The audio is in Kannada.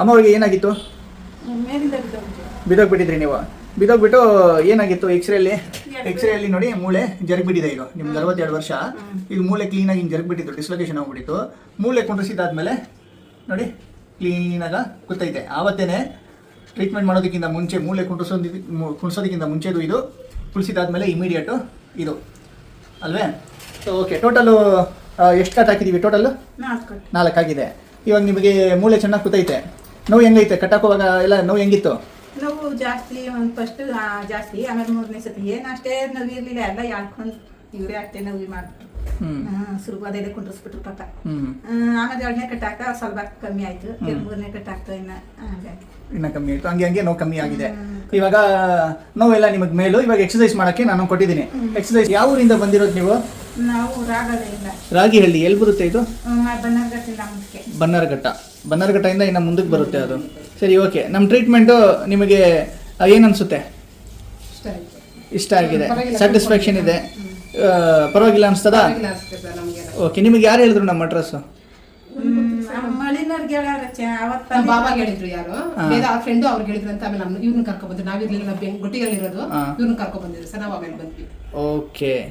ಅಮ್ಮ ಅವ್ರಿಗೆ. ಏನಾಗಿತ್ತು ಬಿದ್ದೋಗ್ಬಿಟ್ಟಿದ್ರಿ ನೀವು. ಬಿದ್ದೋಗ್ಬಿಟ್ಟು ಏನಾಗಿತ್ತು ಎಕ್ಸ್ರೇಲಿ ಎಕ್ಸ್ರೇಲಿ ನೋಡಿ ಮೂಳೆ ಜರುಗ್ಬಿಟ್ಟಿದೆ ಈಗ ನಿಮ್ಗೆ ಅರವತ್ತೆರಡು ವರ್ಷ. ಈಗ ಮೂಳೆ ಕ್ಲೀನಾಗಿ ಹಿಂಗೆ ಜರುಗ್ಬಿಟ್ಟಿತ್ತು ಡಿಸ್ಲೊಕೇಶನ್ ಆಗ್ಬಿಟ್ಟಿತ್ತು. ಮೂಳೆ ಕುಂಡ್ರಿಸಿದ್ದಾದ್ಮೇಲೆ ನೋಡಿ ಕ್ಲೀನಾಗ ಕೂತೈತೆ. ಆವತ್ತೇನೆ ಟ್ರೀಟ್ಮೆಂಟ್ ಮಾಡೋದಕ್ಕಿಂತ ಮುಂಚೆ ಮೂಳೆ ಕುಂಡ್ರಿಸೋದಿ ಕುಣಿಸೋದಕ್ಕಿಂತ ಮುಂಚೆದು ಇದು ಕುಳಿಸಿದಾದ್ಮೇಲೆ ಇಮಿಡಿಯೇಟು ಇದು. ಅಲ್ವೇ? ಸೊ ಓಕೆ ಟೋಟಲು ಎಷ್ಟು ಕಟ್ ಹಾಕಿದ್ದೀವಿ ಟೋಟಲು ನಾಲ್ಕು ನಾಲ್ಕಾಗಿದೆ ಇವಾಗ ನಿಮಗೆ ಮೂಳೆ ಚೆನ್ನಾಗಿ ಕೂತೈತೆ. ನೋವು ಹೆಂಗೈತೆ? ಕಟ್ಟಾಕುವಾಗ ಎಲ್ಲ ನೋವು ಹೆಂಗಿತ್ತು? ನೋವು ಜಾಸ್ತಿ ಒಂದು ಫಸ್ಟ್ ಜಾಸ್ತಿ ಆಮೇಲೆ ಮೂರನೇ ಸತಿ. ಏನು ಅಷ್ಟೇ ನೋವು ಇರಲಿಲ್ಲ ಎಲ್ಲ ಯಾಡ್ಕೊಂಡು ಇವರೇ ಅಷ್ಟೇ ನೋವು ಮಾಡ್ತಾರೆ ಸುರುವಾದಲ್ಲೇ ಕುಂಡ್ರಿಸ್ಬಿಟ್ರು ಪಾಪ. ಆಮೇಲೆ ಎರಡನೇ ಕಟ್ಟಾಕ ಸ್ವಲ್ಪ ಕಮ್ಮಿ ಆಯ್ತು. ಮೂರನೇ ಕಟ್ಟಾಕ್ತ ಇನ್ನ ಹಂಗಾಗಿ. ಇನ್ನ ಕಮ್ಮಿ ಆಯ್ತು. ಹಂಗೆ ಹಂಗೆ ನೋವು ಕಮ್ಮಿ ಆಗಿದೆ. ಇವಾಗ ನೋವೆಲ್ಲ ನಿಮಗೆ ಮೇಲು. ಇವಾಗ ಎಕ್ಸಸೈಸ್ ಮಾಡಕ್ಕೆ ನಾನು ಕೊಟ್ಟಿದ್ದೀನಿ. ಎಕ್ಸಸೈಸ್ ಯಾವ ಊರಿಂದ ಬಂದಿರೋದು ನೀವು? ನಾವು ಹಳ್ಳಿ ಇಲ್ಲ. ರಾಗಿಹಳ್ಳಿ ಎಲ್ಲಿ ಬರುತ್ತೆ ಇದು? ಬನ್ನರ್ಗಟ್ಟಿಲ್ಲ ಮುಂದಕ್ಕೆ ಬನ್ನಾರಘಟ್ಟ ಬನ್ನಾರಘಟ್ಟದಿಂದ ಇನ್ನು ಮುಂದಕ್ಕೆ ಬರುತ್ತೆ ಅದು. ಸರಿ ಓಕೆ ನಮ್ಮ ಟ್ರೀಟ್ಮೆಂಟು ನಿಮಗೆ ಏನನ್ಸುತ್ತೆ ಅನಿಸುತ್ತೆ? ಇಷ್ಟ ಆಯ್ತು. ಇಷ್ಟ ಆಗಿದೆ. ಸ್ಯಾಟಿಸ್ಫ್ಯಾಕ್ಷನ್ ಇದೆ. ಆ, ಪರವಾಗಿಲ್ಲ ಅನ್ಸ್ತದ? ಪರವಾಗಿಲ್ಲ ಅನ್ಸುತ್ತೆ ಸರ್ ನಮ್ಗೆಲ್ಲ. ಓಕೆ ನಿಮಗೆ ಯಾರು ಹೇಳಿದ್ರು ನಮ್ಮ ಅಡ್ರೆಸ್ಸು ಮಳಿನವ್ರಿಗೆ ಹೇಳಾರ ಅವತ್ತ ನಮ್ಮ ಬಾಬಾ ಹೇಳಿದ್ರು ಯಾರು. ಹಾ. ಬೇರೆ ಅವ್ರ ಫ್ರೆಂಡು ಅವ್ರಿಗೆ ಹೇಳಿದ್ರು ಅಂತ ಆಮೇಲೆ ನಮ್ಮ ಇವ್ರನ್ನ ಕರ್ಕೊಂಡ್ ಬಂದ್ರು. ನಾವಿರ್ಲಿಲ್ಲ ನಾವು ಬೆಂಗ್- ಗುಟ್ಟಿಗಲ್ಲಿರೋದು ಹಾ. ಇವ್ರನ್ನ ಕರ್ಕೊಂಡ್ ಬಂದಿದ್ರು. ಸರ್ ನಾವು ಆಮೇಲೆ ಬಂದ್ವಿ. ಓಕೆ